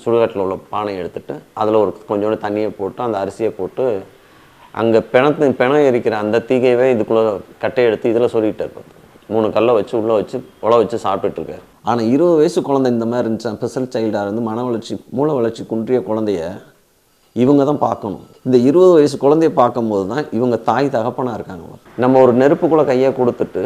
சுடுகாட்டில் உள்ள பானை எடுத்துகிட்டு அதில் ஒரு கொஞ்சோண்டு தண்ணியை போட்டு அந்த அரிசியை போட்டு அங்கே பிணத்து பிணம் எரிக்கிற அந்த தீகையவே இதுக்குள்ளே கட்டையை எடுத்து இதில் சொல்லிட்டார் மூணு கல்லை வச்சு உள்ளே வச்சு உழ வச்சு சாப்பிட்டுட்டுருக்காரு ஆனால் இருபது வயசு குழந்தை இந்த மாதிரி இருந்துச்சு. ஸ்பெஷல் சைல்டாக இருந்து மன வளர்ச்சி மூளை வளர்ச்சி குன்றிய குழந்தைய இவங்க தான் பார்க்கணும். இந்த இருபது வயசு குழந்தைய பார்க்கும்போது தான் இவங்க தாய் தகப்பனாக இருக்காங்க. நம்ம ஒரு நெருப்புக்குள்ளே கையை கொடுத்துட்டு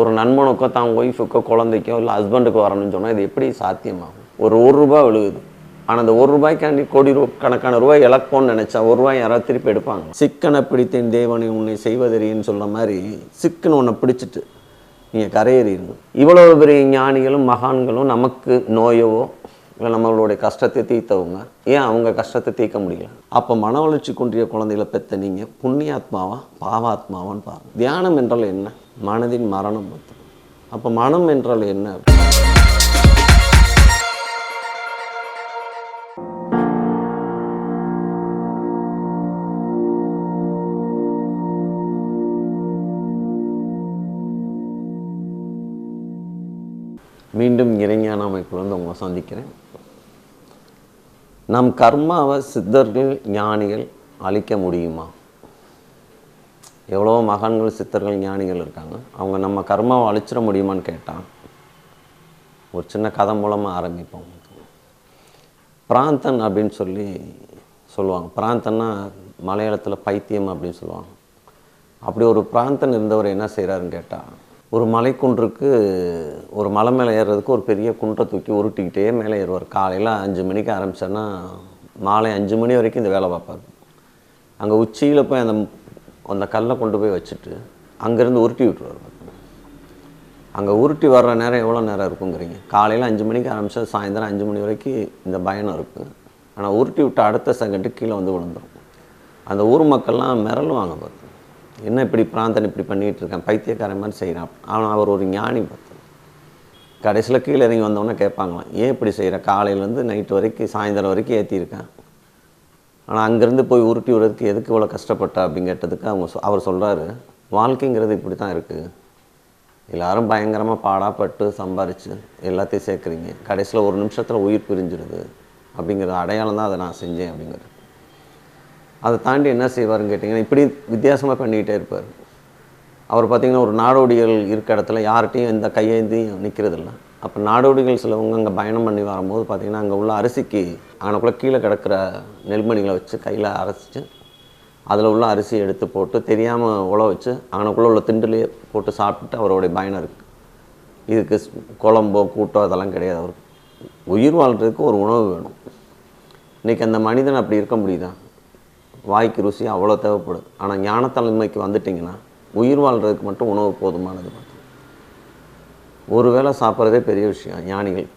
ஒரு நண்பனுக்கோ தான் ஒய்ஃபுக்கோ குழந்தைக்கோ இல்லை ஹஸ்பண்டுக்கோ வரணும்னு சொன்னால் இது எப்படி சாத்தியமாகும்? ஒரு ஒரு ரூபா விழுகுது. ஆனால் அந்த ஒரு ரூபாய்க்காண்டி கோடி ரூ கணக்கான ரூபாய் இழப்போம்னு நினச்சா ஒரு ரூபாய் யாராவது திருப்பி எடுப்பாங்க சிக்கனை பிடித்தேன் தேவனை உன்னை செய்வதறின்னு சொல்கிற மாதிரி சிக்கன் ஒன்றை பிடிச்சிட்டு நீங்கள் கரையேறிடணும். இவ்வளோ பெரிய ஞானிகளும் மகான்களும் நமக்கு நோயவோ இல்லை நம்மளுடைய கஷ்டத்தை தீர்த்தவங்க ஏன் அவங்க கஷ்டத்தை தீர்க்க முடியல? அப்போ மன வளர்ச்சி குன்றிய குழந்தைகளை பெற்ற நீங்கள் புண்ணியாத்மாவா பாவாத்மாவான்னு பாருங்க. தியானம் என்றால் என்ன? மனதின் மரணம் அப்போ மனம் என்றால் என்ன? மீண்டும் இறைஞான அமைப்பில் வந்து உங்களை சந்திக்கிறேன். நம் கர்மாவை சித்தர்கள் ஞானிகள் அழிக்க முடியுமா? எவ்வளோ மகான்கள் சித்தர்கள் ஞானிகள் இருக்காங்க. அவங்க நம்ம கர்மாவை அழிச்சிட முடியுமான்னு கேட்டான் ஒரு சின்ன கதை மூலமாக ஆரம்பிப்போம். பிராந்தன் அப்படின்னு சொல்லி சொல்லுவாங்க. பிராந்தன்னா மலையாளத்தில் பைத்தியம் அப்படின்னு சொல்லுவாங்க. அப்படி ஒரு பிராந்தன் இருந்தவர் என்ன செய்கிறாருன்னு கேட்டால் ஒரு மலைக்குன்றுக்கு ஒரு மலை மேலே ஏறுறதுக்கு ஒரு பெரிய குன்றை தூக்கி உருட்டிக்கிட்டே மேலே ஏறுவார். காலையில் அஞ்சு மணிக்கு ஆரம்பிச்சார்னா மாலை அஞ்சு மணி வரைக்கும் இந்த வேலை பார்ப்பார். அங்கே உச்சியில் போய் அந்த அந்த கல்லை கொண்டு போய் வச்சுட்டு அங்கேருந்து உருட்டி விட்டுருவார். அங்கே உருட்டி வர்ற நேரம் எவ்வளோ நேரம் இருக்குங்கிறீங்க? காலையில் அஞ்சு மணிக்கு ஆரம்பிச்சா சாயந்தரம் அஞ்சு மணி வரைக்கும் இந்த பயணம் இருக்குது ஆனால் உருட்டி விட்டு அடுத்த செகண்டு கீழே வந்து விழுந்துரும். அந்த ஊர் மக்கள்லாம் மிரளுவாங்க பார்த்து என்ன இப்படி பிராந்தன் இப்படி பண்ணிகிட்டு இருக்கேன்? பைத்தியக்காரன் மாதிரி செய்கிறான் ஆனால் அவர் ஒரு ஞானி பார்த்து கடைசியில் கீழே இறங்கி வந்தோன்னே கேட்பாங்களாம் ஏன் இப்படி செய்கிற காலையிலேருந்து நைட்டு வரைக்கும் சாயந்தரம் வரைக்கும் ஏற்றிருக்கேன் ஆனால் அங்கேருந்து போய் உருட்டி விடுறதுக்கு எதுக்கு இவ்வளோ கஷ்டப்பட்ட? அப்படின்னு கேட்டதுக்கு அவங்க சொ- அவர் சொல்கிறாரு வாழ்க்கைங்கிறது இப்படி தான் இருக்குது எல்லாரும் பயங்கரமாக பாடாப்பட்டு சம்பாரித்து எல்லாத்தையும் சேர்க்குறீங்க. கடைசியில் ஒரு நிமிஷத்தில் உயிர் பிரிஞ்சிடுது அப்படிங்கிறது அடையாளம் தான் அதை நான் செஞ்சேன் அப்படிங்கிறது அதை தாண்டி என்ன செய்வாருன்னு கேட்டிங்கன்னா இப்படி வித்தியாசமாக பண்ணிக்கிட்டே இருப்பார். அவர் பார்த்திங்கன்னா ஒரு நாடோடிகள் இருக்க இடத்துல யார்கிட்டையும் எந்த கையேந்தியும் நிற்கிறதில்ல அப்போ நாடோடிகள் சிலவங்க அங்கே பயணம் பண்ணி வரும்போது பார்த்திங்கன்னா அங்கே உள்ள அரிசிக்கு அங்கனக்குள்ளே கீழே கிடக்கிற நெல்மணிகளை வச்சு கையில் அரைச்சிட்டு அதில் உள்ள அரிசியை எடுத்து போட்டு தெரியாமல் உழ வச்சு அங்கனக்குள்ளே உள்ள திண்டுலேயே போட்டு சாப்பிட்டுட்டு அவருடைய பயணம் இருக்குது இதுக்கு குழம்போ கூட்டோ அதெல்லாம் கிடையாது. அவருக்கு உயிர் வாழ்கிறதுக்கு ஒரு உணவு வேணும். இன்றைக்கி அந்த மனிதன் அப்படி இருக்க முடியுதா? வாய்க்கு ருசி அவ்வளோ தேவைப்படுது ஆனால் ஞானத்தலைமைக்கு வந்துட்டிங்கன்னா உயிர் வாழ்கிறதுக்கு மட்டும் உணவு போதுமானது மட்டும். ஒரு வேளை சாப்பிட்றதே பெரிய விஷயம் ஞானிகள்.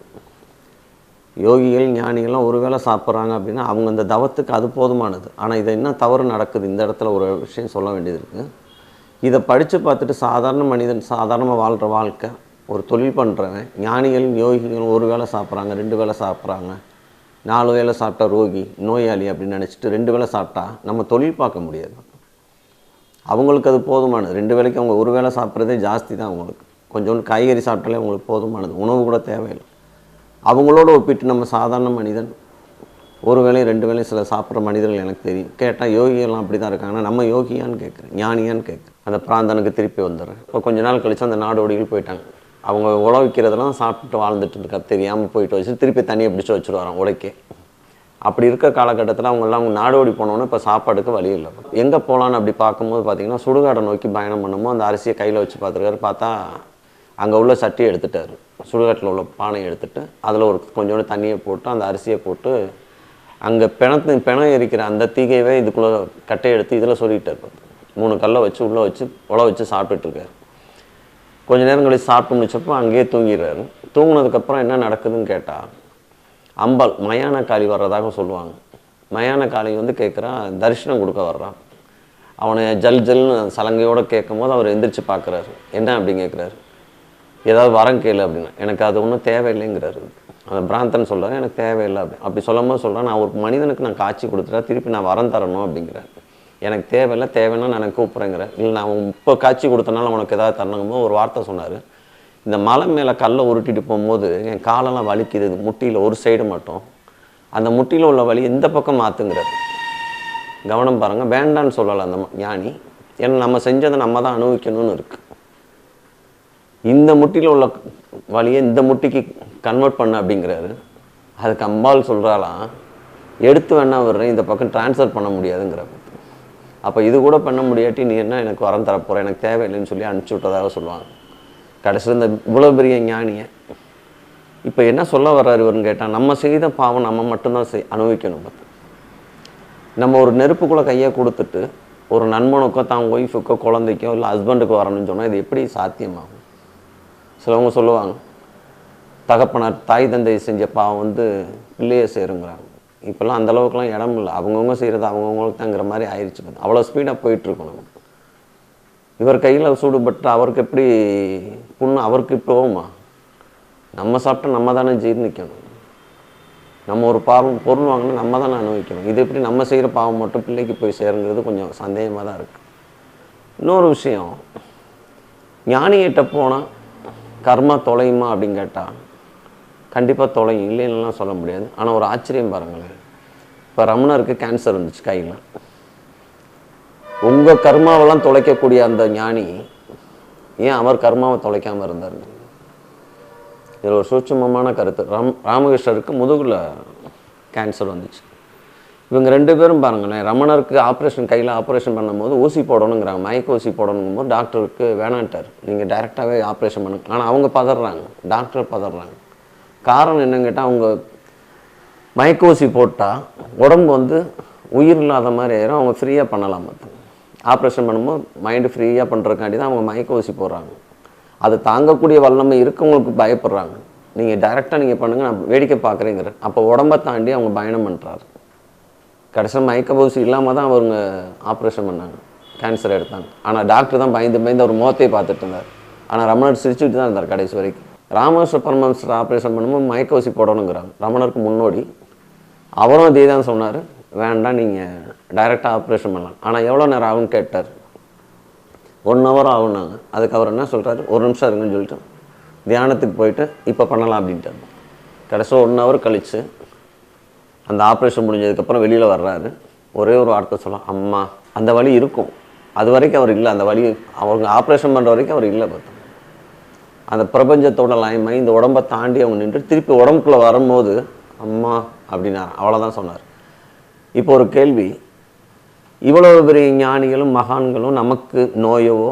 யோகிகள் ஞானிகள்லாம் ஒரு வேளை சாப்பிட்றாங்க அப்படின்னா அவங்க அந்த தவத்துக்கு அது போதுமானது. ஆனால் இதை என்ன தவறு நடக்குது? இந்த இடத்துல ஒரு விஷயம் சொல்ல வேண்டியது இருக்குது இதை படித்து பார்த்துட்டு சாதாரண மனிதன் சாதாரணமாக வாழ்கிற வாழ்க்கை ஒரு தொழில் பண்ணுறவன் ஞானிகள் யோகிகள் ஒரு வேளை சாப்பிட்றாங்க ரெண்டு வேளை சாப்பிட்றாங்க. நாலு வேளை சாப்பிட்டா ரோகி நோயாளி அப்படின்னு நினச்சிட்டு ரெண்டு வேளை சாப்பிட்டா நம்ம தொழில் பார்க்க முடியாது. அவங்களுக்கு அது போதுமானது. ரெண்டு வேலைக்கு அவங்க ஒரு வேளை சாப்பிட்றதே ஜாஸ்தி தான் அவங்களுக்கு. கொஞ்சோண்டு காய்கறி சாப்பிட்டாலே அவங்களுக்கு போதுமானது. உணவு கூட தேவையில்லை. அவங்களோட ஒப்பிட்டு நம்ம சாதாரண மனிதன் ஒரு வேளையும் ரெண்டு வேளையும் சில சாப்பிட்ற மனிதர்கள் எனக்கு தெரியும். கேட்டால் யோகியெல்லாம் அப்படி தான் இருக்காங்கன்னா நம்ம யோகியான்னு கேட்குறேன் ஞானியான்னு கேட்குறேன். அந்த பிராந்தனுக்கு திருப்பி வந்துடுறேன். இப்போ கொஞ்ச நாள் கழித்து அந்த நாடோடிகள் போயிட்டாங்க. அவங்க உழவிக்கிறதெல்லாம் சாப்பிட்டு வாழ்ந்துட்டு இருக்கா தெரியாமல் போயிட்டு வச்சு திருப்பி தண்ணியை பிடிச்சி வச்சுருவாராம் உடைக்க. அப்படி இருக்க காலகட்டத்தில் அவங்கெல்லாம் அவங்க நாடோடி போனோன்னே இப்போ சாப்பாடுக்கு வழி இல்லை. எங்கே போகலான்னு அப்படி பார்க்கும்போது பார்த்தீங்கன்னா சுடுகாடை நோக்கி பயணம் பண்ணும்போது அந்த அரிசியை கையில் வச்சு பார்த்துருக்காரு. பார்த்தா அங்கே உள்ள சட்டியை எடுத்துட்டார். சுடுகாட்டில் உள்ள பானையை எடுத்துட்டு அதில் ஒரு கொஞ்சோண்டு தண்ணியை போட்டு அந்த அரிசியை போட்டு அங்கே பிணத்து பிணம் எரிக்கிற அந்த தீகையவே இதுக்குள்ளே கட்டையை எடுத்து இதில் சொல்லிக்கிட்டார் மூணு கல்லை வச்சு உள்ளே வச்சு உழ வச்சு சாப்பிட்டுட்டுருக்காரு கொஞ்ச நேரம் கழிச்சு சாப்பிட்டு முடிச்சப்போ அங்கேயே தூங்கிடுறாரு. தூங்கினதுக்கப்புறம் என்ன நடக்குதுன்னு கேட்டால் அம்பாள் மயான காளி வர்றதாக சொல்லுவாங்க. மயான காளி வந்து கேட்குறான் தரிசனம் கொடுக்க வர்றான் அவனை ஜல் ஜல்னு சலங்கையோடு கேட்கும் போது அவர் எந்திரிச்சு பார்க்குறாரு என்ன அப்படின்னு கேட்குறாரு ஏதாவது வரம் கேளு அப்படின்னு. எனக்கு அது ஒன்றும் தேவையில்லைங்கிறாரு. அந்த பிராந்தன் சொல்கிறாரு எனக்கு தேவையில்லை அப்படி அப்படி சொல்லும்போது சொல்கிறேன் நான் ஒரு மனிதனுக்கு நான் காட்சி கொடுத்துட்டா திருப்பி நான் வரம் தரணும் அப்படிங்கிறேன் எனக்கு தேவையில்லை தேவைன்னா நான் எனக்கு கூப்பிட்றேங்கிறேன் இல்லை நான் இப்போ காட்சி கொடுத்தனால உனக்கு ஏதாவது தரணுங்கும்போது ஒரு வார்த்தை சொன்னார். இந்த மலை மேலே கல்லை உருட்டிட்டு போகும்போது என் காலெல்லாம் வலிக்குது முட்டியில் ஒரு சைடு மட்டும். அந்த முட்டியில் உள்ள வலி இந்த பக்கம் மாற்றுங்கிறது கவனம் பாருங்கள் வேண்டான்னு சொல்லலை அந்த ஞானி. ஏன்னா நம்ம செஞ்சதை நம்ம தான் அனுபவிக்கணும்னு இருக்குது இந்த முட்டியில் உள்ள வலியை இந்த முட்டிக்கு கன்வெர்ட் பண்ண அப்படிங்கிறாரு. அதுக்கு அம்பாள் சொல்கிறாலாம் எடுத்து வேணா வர்றேன் இந்த பக்கம் டிரான்ஸ்ஃபர் பண்ண முடியாதுங்கிற அப்போ இது கூட பண்ண முடியாட்டி நீ என்ன எனக்கு வரம் தரப்போகிற எனக்கு தேவையில்லைன்னு சொல்லி அனுப்பிச்சி விட்டதாக சொல்லுவாங்க. கடைசியில் இந்த இவ்வளோ பெரிய ஞானியை இப்போ என்ன சொல்ல வர்றாரு இவருன்னு கேட்டால் நம்ம செய்த பாவம் நம்ம மட்டும்தான் செய் அனுபவிக்கணும் பார்த்து நம்ம ஒரு நெருப்புக்குள்ளே கையை கொடுத்துட்டு ஒரு நண்பனுக்கோ தான் ஒய்ஃபுக்கோ குழந்தைக்கோ இல்லை ஹஸ்பண்டுக்கோ வரணும்னு சொன்னால் இது எப்படி சாத்தியமாகும்? சிலவங்க சொல்லுவாங்க தகப்பனார் தாய் தந்தை செஞ்ச பாவம் வந்து பிள்ளையை சேருங்கிறாங்க. இப்போல்லாம் அந்தளவுக்குலாம் இடம் இல்லை. அவங்கவுங்க செய்கிறது அவங்கவுங்களுக்கு தாங்கிற மாதிரி ஆயிடுச்சு அவ்வளோ ஸ்பீடாக போயிட்டுருக்கோம் நம்ம. இவர் கையில் சூடுபட்டு அவருக்கு எப்படி புண்ணு அவருக்கு இப்போ போகுமா? நம்ம சாப்பிட்டா நம்ம தானே ஜீர்ணிக்கணும். நம்ம ஒரு பாவம் பொருள் வாங்கினா நம்ம தானே அனுபவிக்கணும். இது எப்படி நம்ம செய்கிற பாவம் மட்டும் பிள்ளைக்கு போய் சேருங்கிறது கொஞ்சம் சந்தேகமாக தான் இருக்குது இன்னொரு விஷயம் ஞானிகிட்ட போனால் கர்மா தொலையுமா? அப்படின்னு கேட்டால் கண்டிப்பாக தொலை இல்லைன்னுலாம் சொல்ல முடியாது. ஆனால் ஒரு ஆச்சரியம் பாருங்களேன். இப்போ ரமணருக்கு கேன்சர் வந்துச்சு கையில். உங்கள் கர்மாவெல்லாம் தொலைக்கக்கூடிய அந்த ஞானி ஏன் அவர் கர்மாவை தொலைக்காமல் இருந்தார்? இதில் ஒரு சூட்சமமான கருத்து. ராம் ராமகிருஷ்ணருக்கு முதுகில் கேன்சர் வந்துச்சு. இவங்க ரெண்டு பேரும் பாருங்களேன் ரமணருக்கு ஆப்ரேஷன் கையில் ஆப்ரேஷன் பண்ணும்போது ஊசி போடணுங்கிறாங்க. மயக்க ஊசி போடணுங்கும் போது டாக்டருக்கு வேணான்ட்டார். நீங்கள் டைரெக்டாகவே ஆப்ரேஷன் பண்ணுங்க. ஆனால் அவங்க பதறாங்க. டாக்டர் பதறாங்க. காரணம் என்னன்னு கேட்டால் அவங்க மயக்க ஊசி போட்டால் உடம்பு வந்து உயிர் இல்லாத மாதிரி ஆயிரும். அவங்க ஃப்ரீயாக பண்ணலாம் பார்த்து. ஆப்ரேஷன் பண்ணும்போது மைண்டு ஃப்ரீயாக பண்ணுறதுக்காண்டி தான் அவங்க மயக்க ஊசி போடுறாங்க. அது தாங்கக்கூடிய வல்லமை இருக்கவங்களுக்கு பயப்படுறாங்க. நீங்கள் டைரெக்டாக நீங்கள் பண்ணுங்கள் நான் வேடிக்கை பார்க்குறேங்கிற அப்போ உடம்பை தாண்டி அவங்க பயணம் பண்ணுறாரு கடைசியில் மயக்க ஊசி இல்லாமல் தான் அவங்க ஆப்ரேஷன் பண்ணாங்க. கேன்சர் எடுத்தாங்க. ஆனால் டாக்டர் தான் பயந்து பயந்து அவர் முகத்தையே பார்த்துட்டு இருந்தார். ஆனால் ரமணர் சிரிச்சுட்டு தான் இருந்தார் கடைசி வரைக்கும். ராமகிருஷ்ண பரமஹம்சர் ஆப்ரேஷன் பண்ணும்போது மயக்க ஊசி போடணுங்கிறாங்க. ரமணருக்கு முன்னோடி. அவரும் அதே தான் சொன்னார். வேண்டாம் நீங்கள் டைரெக்டாக ஆப்ரேஷன் பண்ணலாம். ஆனால் எவ்வளோ நேரம் ஆகும்னு கேட்டார். ஒன் ஹவர் ஆகுனாங்க அதுக்கு அவர் என்ன சொல்கிறாரு ஒரு நிமிஷம் இருங்கன்னு சொல்லிட்டு தியானத்துக்கு போயிட்டு இப்போ பண்ணலாம் அப்படின்ட்டு கடைசி ஒன் ஹவர் கழித்து அந்த ஆப்ரேஷன் முடிஞ்சதுக்கப்புறம் வெளியில் வர்றாரு. ஒரே ஒரு வார்த்தை சொல்லலாம் அம்மா அந்த வழி இருக்கும். அது வரைக்கும் அவர் இல்லை. அந்த வழி அவங்க ஆப்ரேஷன் பண்ணுற வரைக்கும் அவர் இல்லை பார்த்தோம் அந்த பிரபஞ்சத்தோட லயமை இந்த உடம்பை தாண்டி அவங்க நின்று திருப்பி உடம்புக்குள்ளே வரும்போது அம்மா அப்படின்னார் அவ்வளோதான் சொன்னார். இப்போ ஒரு கேள்வி இவ்வளவு பெரிய ஞானிகளும் மகான்களும் நமக்கு நோயவோ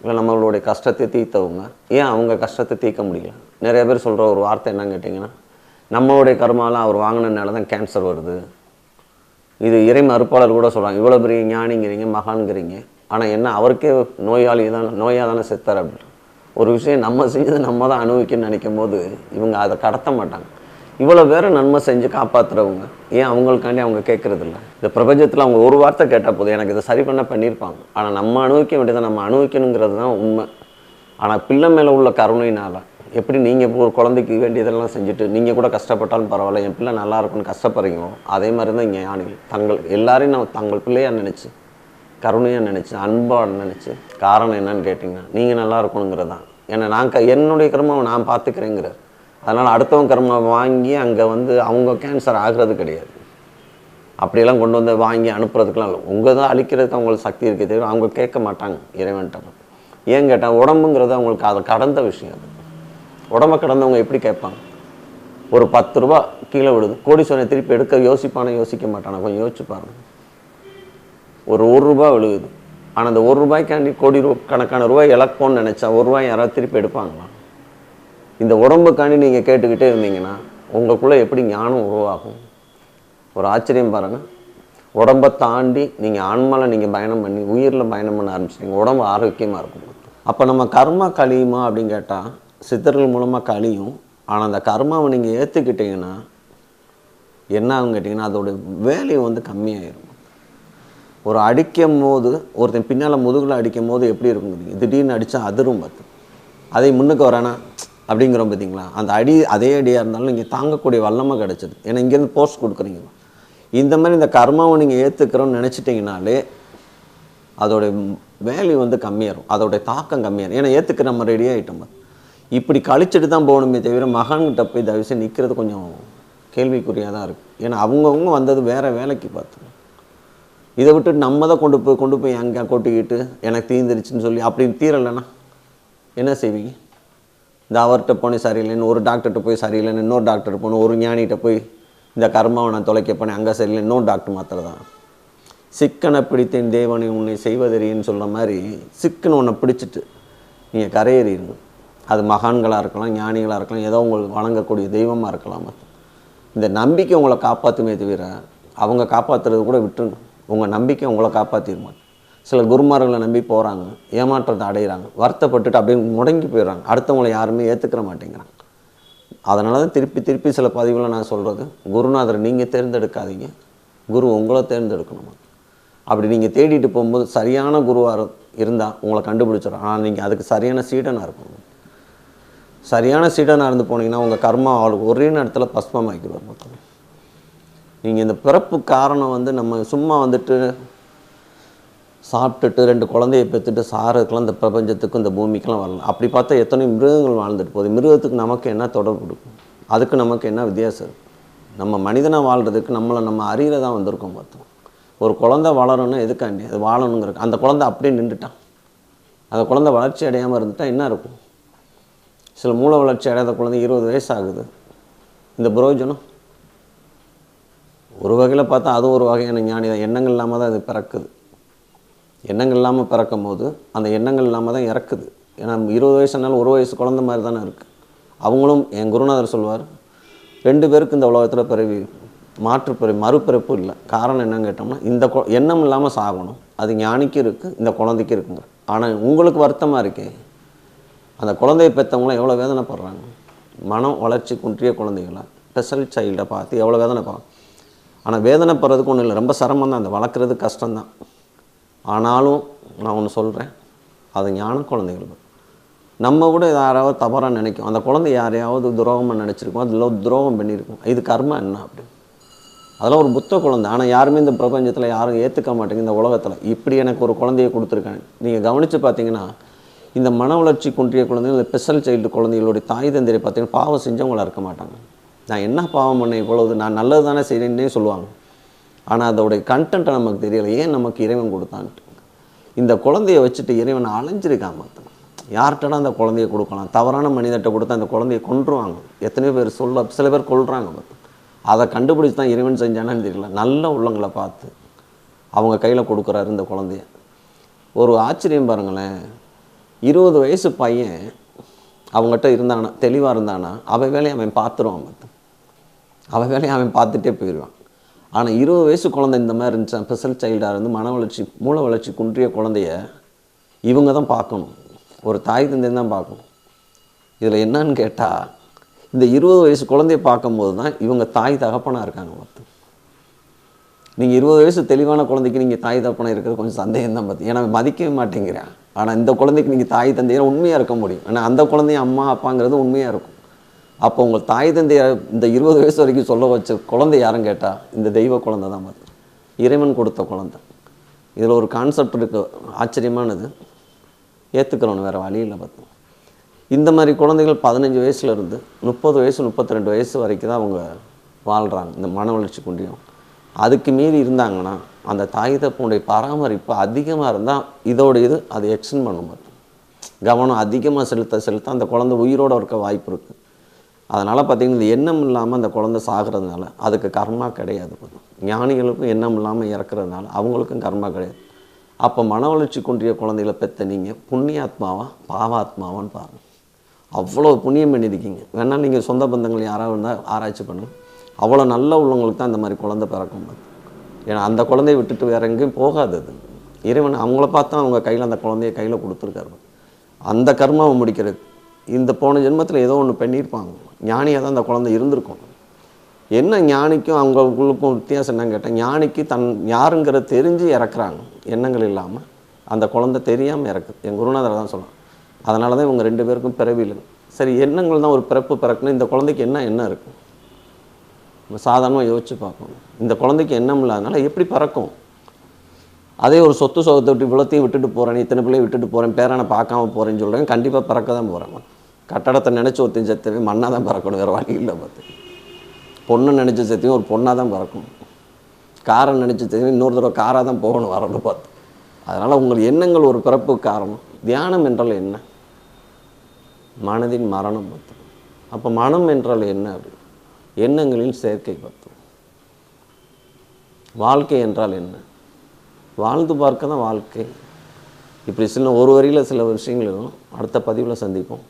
இல்லை நம்மளுடைய கஷ்டத்தை தீர்த்தவங்க ஏன் அவங்க கஷ்டத்தை தீர்க்க முடியல? நிறைய பேர் சொல்கிற ஒரு வார்த்தை என்னன்னு கேட்டிங்கன்னா நம்மளுடைய கர்மாலாம் அவர் வாங்கினதுனால தான் கேன்சர் வருது. இது இறை மறுப்பாளர் கூட சொல்கிறாங்க இவ்வளோ பெரிய ஞானிங்கிறீங்க மகான்கிறீங்க ஆனால் என்ன அவருக்கே நோயாளி தான் நோயாக தானே செத்தார் அப்படின்னு. ஒரு விஷயம் நம்ம செஞ்சது நம்ம தான் அனுபவிக்கணும்னு நினைக்கும் போது இவங்க அதை கடத்த மாட்டாங்க. இவ்வளோ பேரை நன்மை செஞ்சு காப்பாற்றுறவங்க ஏன் அவங்களுக்காண்டி அவங்க கேட்குறதில்ல இந்த பிரபஞ்சத்தில் அவங்க ஒரு வார்த்தை கேட்டால் போதும். எனக்கு இதை சரி பண்ண பண்ணியிருப்பாங்க. ஆனால் நம்ம அனுபவிக்க வேண்டியதை நம்ம அனுபவிக்கணுங்கிறது தான் உண்மை. ஆனால் பிள்ளை மேலே உள்ள கருணையினால் எப்படி நீங்கள் ஒரு குழந்தைக்கு வேண்டியதெல்லாம் செஞ்சுட்டு நீங்கள் கூட கஷ்டப்பட்டாலும் பரவாயில்ல என் பிள்ளை நல்லா இருக்கும்னு கஷ்டப்படுறீங்களோ அதே மாதிரி தான் இங்கே ஞானிகள் தங்கள் எல்லாரையும் நான் தங்கள் பிள்ளையாக நினச்சி கருணையாக நினச்சி அன்பாக நினச்சி காரணம் என்னன்னு கேட்டிங்கன்னா நீங்கள் நல்லா இருக்கணுங்கிறது தான் ஏன்னா நான் க என்னுடைய கர்மாவை நான் பார்த்துக்கிறேங்கிறார். அதனால் அடுத்தவங்க கர்மாவை வாங்கி அங்கே வந்து அவங்க கேன்சர் ஆகிறது கிடையாது. அப்படியெல்லாம் கொண்டு வந்து வாங்கி அனுப்புறதுக்கெலாம் இல்லை. உங்கள் தான் அழிக்கிறதுக்கு அவங்களுக்கு சக்தி இருக்கே தவிர அவங்க கேட்க மாட்டாங்க இறைவன்ட்ட ஏன் கேட்டால் உடம்புங்கிறது அவங்களுக்கு அதை கடந்த விஷயம் அது. உடம்ப கடந்தவங்க எப்படி கேட்பாங்க? ஒரு பத்து ரூபா கீழே விடுது கோடீஸ்வரனை திருப்பி எடுக்க யோசிப்பானே யோசிக்க மாட்டானா? கொஞ்சம் யோசிச்சு பாருங்க. ஒரு ஒரு ரூபா விழுகுது. ஆனால் அந்த ஒரு ரூபாய்க்காண்டி கோடி ரூ கணக்கான ரூபாய் இழப்போம்னு நினச்சா ஒரு ரூபாய் யாராவது திருப்பி எடுப்பாங்களா? இந்த உடம்புக்காண்டி நீங்கள் கேட்டுக்கிட்டே இருந்தீங்கன்னா உங்களுக்குள்ளே எப்படி ஞானம் உருவாகும்? ஒரு ஆச்சரியம் பாருங்கள் உடம்பை தாண்டி நீங்கள் ஆன்மாவில் நீங்கள் பயணம் பண்ணி உயிரில் பயணம் பண்ண ஆரம்பிச்சிட்டீங்க. உடம்பு ஆரோக்கியமாக இருக்கும். அப்போ நம்ம கர்மா கழியுமா அப்படின்னு கேட்டால் சித்தர்கள் மூலமாக கழியும். ஆனால் அந்த கர்மாவை நீங்கள் ஏற்றுக்கிட்டீங்கன்னா என்ன ஆகும் கேட்டிங்கன்னா அதோடய வேல்யூ வந்து கம்மியாயிரும். ஒரு அடிக்கும் போது ஒருத்தன் பின்னால் முதுகில் அடிக்கும் போது எப்படி இருக்கும் திடீர்னு அடித்தா அதிரும் பார்த்து அதை முன்னுக்கு வரானா? அப்படிங்கிறோம் பார்த்தீங்களா அந்த அடி அதே அடியாக இருந்தாலும் நீங்கள் தாங்கக்கூடிய வல்லமாக கிடச்சிது. ஏன்னா இங்கேருந்து போஸ்ட் கொடுக்குறீங்க. இந்த மாதிரி இந்த கர்மாவை நீங்கள் ஏற்றுக்கிறோன்னு நினச்சிட்டிங்கனாலே அதோடைய வேல்யூ வந்து கம்மியாகும் அதோடைய தாக்கம் கம்மியாகும் ஏன்னா ஏற்றுக்க நம்ம ரெடி ஆகிட்டோம் இப்படி கழிச்சிட்டு தான் போகணுமே தவிர மகான்கிட்ட போய் தயவுசெய்து நிற்கிறது கொஞ்சம் கேள்விக்குறியாக தான் இருக்குது ஏன்னா அவங்கவுங்க வந்தது வேறு வேலைக்கு பார்த்து இதை விட்டு நம்ம தான் கொண்டு போய் கொண்டு போய் அங்கே கொட்டிக்கிட்டு எனக்கு தீந்துருச்சுன்னு சொல்லி அப்படி தீரலைன்னா என்ன செய்வீங்க? இந்த அவர்கிட்ட போனேன் சரியில்லைன்னு ஒரு டாக்டர்கிட்ட போய் சரியில்லைன்னு இன்னொரு டாக்டர் போகணும் ஒரு ஞானிகிட்ட போய் இந்த கர்மாவை நான் தொலைக்க போனேன் அங்கே சரியில்லை இன்னொரு டாக்டர் மாத்திரதான் சிக்கனை பிடித்தேன் தேவனை உன்னை செய்வதறின்னு சொல்கிற மாதிரி சிக்கன் உன்னை பிடிச்சிட்டு நீங்கள் கரையேறிடணும் அது மகான்களாக இருக்கலாம் ஞானிகளாக இருக்கலாம் ஏதோ உங்களுக்கு வணங்கக்கூடிய தெய்வமாக இருக்கலாம். இந்த நம்பிக்கை உங்களை காப்பாற்றுமே தவிர அவங்க காப்பாற்றுறது கூட விட்டுருங்க. உங்கள் நம்பிக்கை உங்களை காப்பாற்றிடுமா சில குருமார்களை நம்பி போகிறாங்க ஏமாற்றத்தை அடைகிறாங்க வருத்தப்பட்டுட்டு அப்படியே முடங்கி போயிடுறாங்க. அடுத்தவங்களை யாருமே ஏற்றுக்கிற மாட்டேங்கிறாங்க. அதனால தான் திருப்பி திருப்பி சில பதிவுகளை நான் சொல்கிறது குருநாதரை நீங்கள் தேர்ந்தெடுக்காதீங்க. குரு உங்களை தேர்ந்தெடுக்கணுமா? அப்படி நீங்கள் தேடிட்டு போகும்போது சரியான குருவாக இருந்தால் உங்களை கண்டுபிடிச்சிடும். ஆனால் நீங்கள் அதுக்கு சரியான சீடனாக இருக்கணும். சரியான சீடனாக இருந்து போனீங்கன்னா உங்கள் கர்மா அவளுக்கு ஒரே நேரத்தில் பஸ்மமாக்கிடுவார் மொத்தம். நீங்கள் இந்த பிறப்பு காரணம் வந்து நம்ம சும்மா வந்துட்டு சாப்பிட்டுட்டு ரெண்டு குழந்தைய பெற்றுட்டு சாகிறதுக்கெல்லாம் இந்த பிரபஞ்சத்துக்கும் இந்த பூமிக்கெல்லாம் வரலாம் அப்படி பார்த்தா எத்தனை மிருகங்கள் வாழ்ந்துட்டு போகுது. மிருகத்துக்கு நமக்கு என்ன தொடர்பு கொடுக்கும் அதுக்கு நமக்கு என்ன வித்தியாசம் இருக்கு? நம்ம மனிதனாக வாழ்கிறதுக்கு நம்மளை நம்ம அறியில தான் வந்திருக்கோம் பார்த்தோம். ஒரு குழந்தை வளரணும் எதுக்காண்டி அது வாழணுங்கிற அந்த குழந்தை அப்படியே நின்றுட்டான் அந்த குழந்தை வளர்ச்சி அடையாமல் இருந்துட்டால் என்ன இருக்கும்? சில மூளை வளர்ச்சி அடையாத குழந்தை இருபது வயசு ஆகுது. இந்த புரோஜனம் ஒரு வகையில் பார்த்தா அது ஒரு வகையான ஞானி தான். எண்ணங்கள் இல்லாமல் தான் அது பிறக்குது. எண்ணங்கள் இல்லாமல் பிறக்கும் போது அந்த எண்ணங்கள் இல்லாமல் தான் இறக்குது. ஏன்னா இருபது வயசுனாலும் ஒரு வயசு குழந்த மாதிரி தானே இருக்குது அவங்களும் என் குருநாதர் சொல்வார் ரெண்டு பேருக்கு இந்த உலகத்தில் பிறவி மாற்றுப்பிறவி மறுபிறப்பு இல்லை. காரணம் என்னன்னு கேட்டோம்னா இந்த கொ எண்ணம் இல்லாமல் சாகணும். அது ஞானிக்கு இருக்குது இந்த குழந்தைக்கு இருக்குங்க. ஆனால் உங்களுக்கு வருத்தமாக இருக்கே? அந்த குழந்தையை பெற்றவங்களாம் எவ்வளோ வேதனைப்படுறாங்க? மனம் வளர்ச்சி குன்றிய குழந்தைகளாக ஸ்பெஷல் சைல்டை பார்த்து எவ்வளோ வேதனைப்படுறாங்க ஆனால் வேதனைப்படுறதுக்கு ஒன்றும் இல்லை. ரொம்ப சிரமம் தான் அந்த வளர்க்குறது கஷ்டம்தான். ஆனாலும் நான் ஒன்று சொல்கிறேன் அது ஞான குழந்தைகளுக்கு. நம்ம கூட யாராவது தவறாக நினைக்கும். அந்த குழந்தை யாரையாவது துரோகமாக நினச்சிருக்கோம். அதில் துரோகம் பண்ணியிருக்கோம். இது கர்மம் என்ன அப்படி? அதெல்லாம் ஒரு புத்த குழந்தை. ஆனால் யாருமே இந்த பிரபஞ்சத்தில் யாரும் ஏற்றுக்க மாட்டேங்க இந்த உலகத்தில். இப்படி எனக்கு ஒரு குழந்தையை கொடுத்துருக்காங்க. நீங்கள் கவனித்து பார்த்தீங்கன்னா இந்த மன வளர்ச்சி குன்றிய குழந்தைகள் இந்த ஸ்பெஷல் சைல்டு குழந்தைகளுடைய தாய் தந்திரை பார்த்தீங்கன்னா பாவம் செஞ்சவங்களா இருக்க மாட்டாங்க. நான் என்ன பாவம் பண்ணேன் இவ்வளவு நான் நல்லது தானே செய்கிறேன்னே சொல்லுவாங்க. ஆனால் அதோடைய கண்டென்ட்டை நமக்கு தெரியல. ஏன் நமக்கு இறைவன் கொடுத்தான்ட்டு? இந்த குழந்தைய வச்சுட்டு இறைவன் அலைஞ்சிருக்கான் மொத்தம்? அந்த குழந்தைய கொடுக்கலாம்? தவறான மனிதர்கிட்ட கொடுத்தா அந்த குழந்தைய கொன்றுவாங்க. எத்தனையோ பேர் சொல்ல சில பேர் கொள்கிறாங்க அதை கண்டுபிடிச்சி தான் இறைவன் செஞ்சானான்னு தெரியல. நல்ல உள்ளங்களை பார்த்து அவங்க கையில் கொடுக்குறாரு இந்த குழந்தைய. ஒரு ஆச்சரியம் பாருங்களேன். இருபது வயசு பையன் அவங்ககிட்ட இருந்தானா தெளிவாக இருந்தானா அவன் வேலையை அவன் பார்த்துருவான் மற்ற அவன் வேலையை அவன் பார்த்துட்டே போயிடுவான். ஆனால் இருபது வயசு குழந்தை இந்த மாதிரி இருந்துச்சு. ஸ்பெஷல் சைல்டாக இருந்து மன வளர்ச்சி மூளை வளர்ச்சி குன்றிய குழந்தைய இவங்க தான் பார்க்கணும். ஒரு தாய் தந்தை தான் பார்க்கணும். இதில் என்னன்னு கேட்டால் இந்த இருபது வயசு குழந்தைய பார்க்கும்போது தான் இவங்க தாய் தகப்பனாக இருக்காங்க பார்த்து. நீங்கள் இருபது வயசு தெளிவான குழந்தைக்கு நீங்கள் தாய் தகப்பனாக இருக்கிறது கொஞ்சம் சந்தேகம் தான் பார்த்து. ஏன்னா மதிக்கவே மாட்டேங்கிறான். ஆனால் இந்த குழந்தைக்கு நீங்கள் தாய் தந்தையை உண்மையாக இருக்க முடியும். ஆனால் அந்த குழந்தைய அம்மா அப்பாங்கிறது உண்மையாக இருக்கும். அப்போ உங்கள் தாய் தந்தைய இந்த இருபது வயசு வரைக்கும் சொல்ல வச்ச குழந்தை யாரும் கேட்டால் இந்த தெய்வ குழந்தை தான் பார்த்து இறைவன் கொடுத்த குழந்தை. இதில் ஒரு கான்செப்ட் இருக்குது ஆச்சரியமானது. ஏற்றுக்கிறோன்னு வேறு வழியில் பார்த்தோம் இந்த மாதிரி குழந்தைகள் பதினஞ்சு வயசுலேருந்து முப்பது வயசு முப்பத்தி ரெண்டு வயசு வரைக்கும் தான் அவங்க வாழ்கிறாங்க இந்த மன வளர்ச்சி குண்டியும். அதுக்கு மீறி இருந்தாங்கன்னா அந்த தாய் தப்பனுடைய பராமரிப்பு அதிகமாக இருந்தால் இதோட இது அதை எக்ஸ்டெண்ட் பண்ணும் பார்த்து. கவனம் அதிகமாக செலுத்த செலுத்த அந்த குழந்தை உயிரோடு இருக்க வாய்ப்பு இருக்குது அதனால் பார்த்தீங்கன்னா இந்த எண்ணம் இல்லாமல் அந்த குழந்தை சாகிறதுனால அதுக்கு கர்மா கிடையாது. ஞானிகளுக்கும் எண்ணம் இல்லாமல் இறக்குறதுனால அவங்களுக்கும் கர்மா கிடையாது. அப்போ மன வளர்ச்சி குன்றிய குழந்தைகளை பெற்ற நீங்கள் புண்ணியாத்மாவா பாவாத்மாவான்னு பாருங்கள் அவ்வளோ புண்ணியம் பண்ணியிருக்கீங்க. வேணால் நீங்கள் சொந்த பந்தங்கள் யாராவது இருந்தால் ஆராய்ச்சி பண்ணும் அவ்வளோ நல்ல உள்ளவங்களுக்கு தான் இந்த மாதிரி குழந்தை பிறக்கும் ஏன்னா அந்த குழந்தைய விட்டுட்டு வேற எங்கேயும் போகாது அது. இறைவன் அவங்கள பார்த்தா அவங்க கையில் அந்த குழந்தைய கையில் கொடுத்துருக்காரு. அந்த கர்மாவை முடிக்கிறது. இந்த போன ஜென்மத்தில் ஏதோ ஒன்று பண்ணியிருப்பாங்க. ஞானியாக தான் அந்த குழந்தை இருந்திருக்கும். என்ன ஞானிக்கும் அவங்களுக்கும் வித்தியாசம் என்னன்னு கேட்டால் ஞானிக்கு தன் யாருங்கிற தெரிஞ்சு இறக்குறாங்க. எண்ணங்கள் இல்லாமல் அந்த குழந்தை தெரியாமல் இறக்குது என் குருநாதர் தான் சொல்லலாம் அதனால தான் இவங்க ரெண்டு பேருக்கும் பிறவில்லை சரி எண்ணங்கள் தான் ஒரு பிறப்பு பிறக்கணும் இந்த குழந்தைக்கு என்ன எண்ணம் இருக்கும் நம்ம சாதாரணமாக யோசிச்சு பார்க்கணும் இந்த குழந்தைக்கு எண்ணம் இல்லாதனால எப்படி பறக்கும்? அதே ஒரு சொத்து சோகத்தை விட்டு இவ்வளோத்தையும் விட்டுட்டு போகிறேன் இத்தனை பிள்ளையை விட்டுட்டு போகிறேன் பேரனை பார்க்காம போகிறேன்னு சொல்கிறேன் கண்டிப்பாக பறக்க தான் போகிறேன் கட்டடத்தை நினச்சி ஒருத்தன் செத்தவே மண்ணாக தான் பறக்கணும் வேறு வழி இல்லை பார்த்து. பொண்ணை நினச்ச சத்தியம் ஒரு பொண்ணாக தான் பறக்கணும். காரை நினச்ச சத்தியம் இன்னொரு தடவை காராக தான் போகணும் வரணும் பார்த்து. அதனால் உங்கள் எண்ணங்கள் ஒரு பிறப்பு காரணம். தியானம் என்றால் என்ன? மனதின் மரணம் பார்த்து. அப்போ மனம் என்றால் என்ன அப்படி? எண்ணங்களின் சேர்க்கை பார்த்து. வாழ்க்கை என்றால் என்ன? வாழ்ந்து பார்க்க தான் வாழ்க்கை. இப்படி சில ஒரு வரியில் சில விஷயங்களும் அடுத்த பதிவில் சந்திப்போம்.